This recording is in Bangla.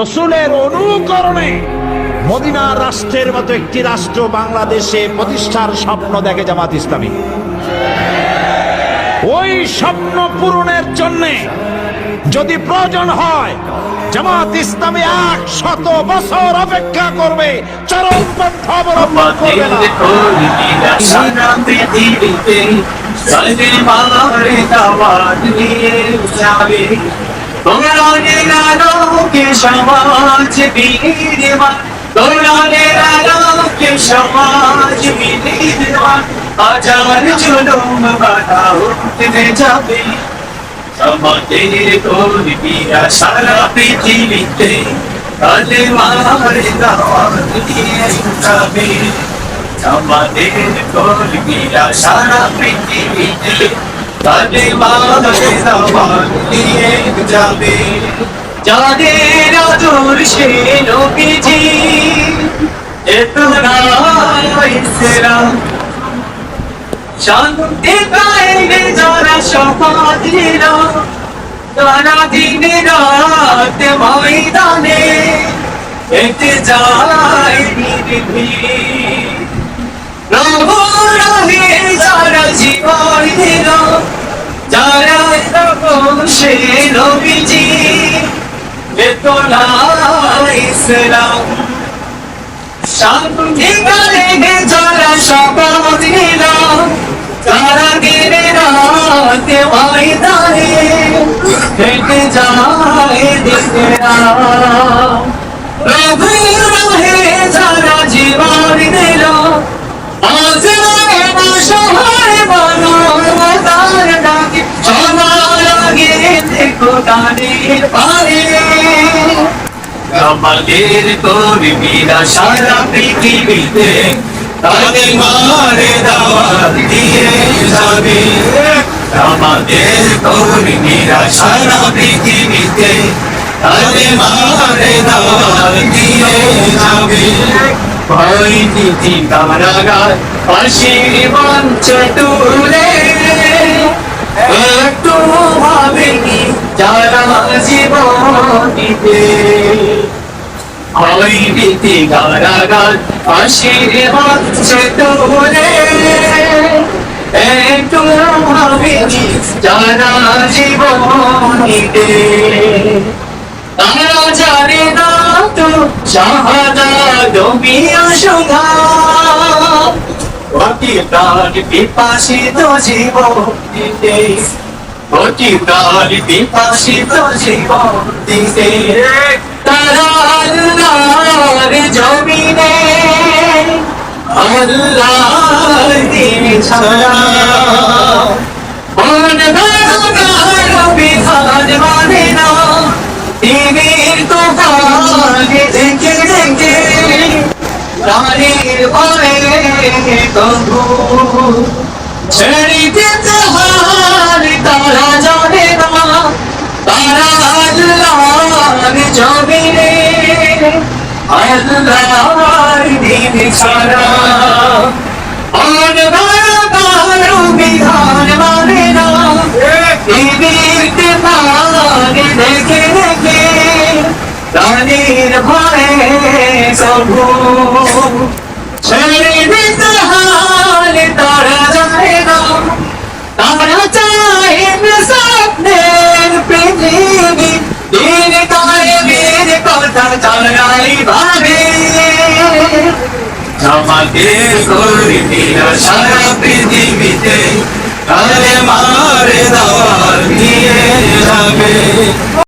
রসুলের অনুকরণে মদিনা রাষ্ট্রের মতো একটি রাষ্ট্র বাংলাদেশে প্রতিষ্ঠার স্বপ্ন দেখে জামাত ইসলামী। ওই স্বপ্ন পূরণের জন্যে যদি প্রয়োজন হয়, জামাত ইসলামী এক শত বছর অপেক্ষা করবে, চরম পন্থা অবলম্বন করবে না। কোরআনের আলোকে সমাজ বিনির্মাণ কোরআনের আলোকে সমাজ সারা পৃথিবীতে তাদের মাঝে দাওয়াত দিয়ে যাবে। যাদের আদর সে নবীজি। এত ইসলাম শান্তি পাইবে যারা নিল, তারা দিনে রাত ময়দানে হেঁটে যায় যারা জীবন দিল যারা সে নবীজি বেতনা ইসলাম শান্তি গালে যারা শপথ নিল তারা দিনে রাতে ময়দানে হেঁটে যায় দিনে রাত প্রভু রহে যারা জীবন দিল আমাদের কর্মীরা সারা পৃথিবীতে তাদের মারে দাওয়াত দিয়ে যাবে আমাদের কর্মীরা সারা পৃথিবীতে তাদের মারে দাওয়াত দিয়ে যাবে ভয় নীতি কারাগার পাশের মঞ্চ তুলে একটু ভাবেনি যারা জীবন দিতে ভয় নীতি কারাগার পাশের মঞ্চ তুলে একটু ভাবেনি যারা জীবন দিতে তারা না তো শাহাদা ডোবিয়া সুধা অতি জীবন দিতে অতি জীবন দিতে তারা আল্লাহর জমিনে আল্লাহর দিন ছাড়া মন মানে প্রাণীর ভয়ে তবু ছেড়ে দিতে তারা জানে না তারা আল্লাহর জমিনে আল্লাহর দিন। যাব শরীরে হাল তারা যায় না তারা চায় স্বপ্নের পৃথিবী দিন কায়েমের কথা তারাই ভাবে আমাকে করবি সারা পৃথিবীতে তারে মারে দাওয়ার নিয়ে যাবে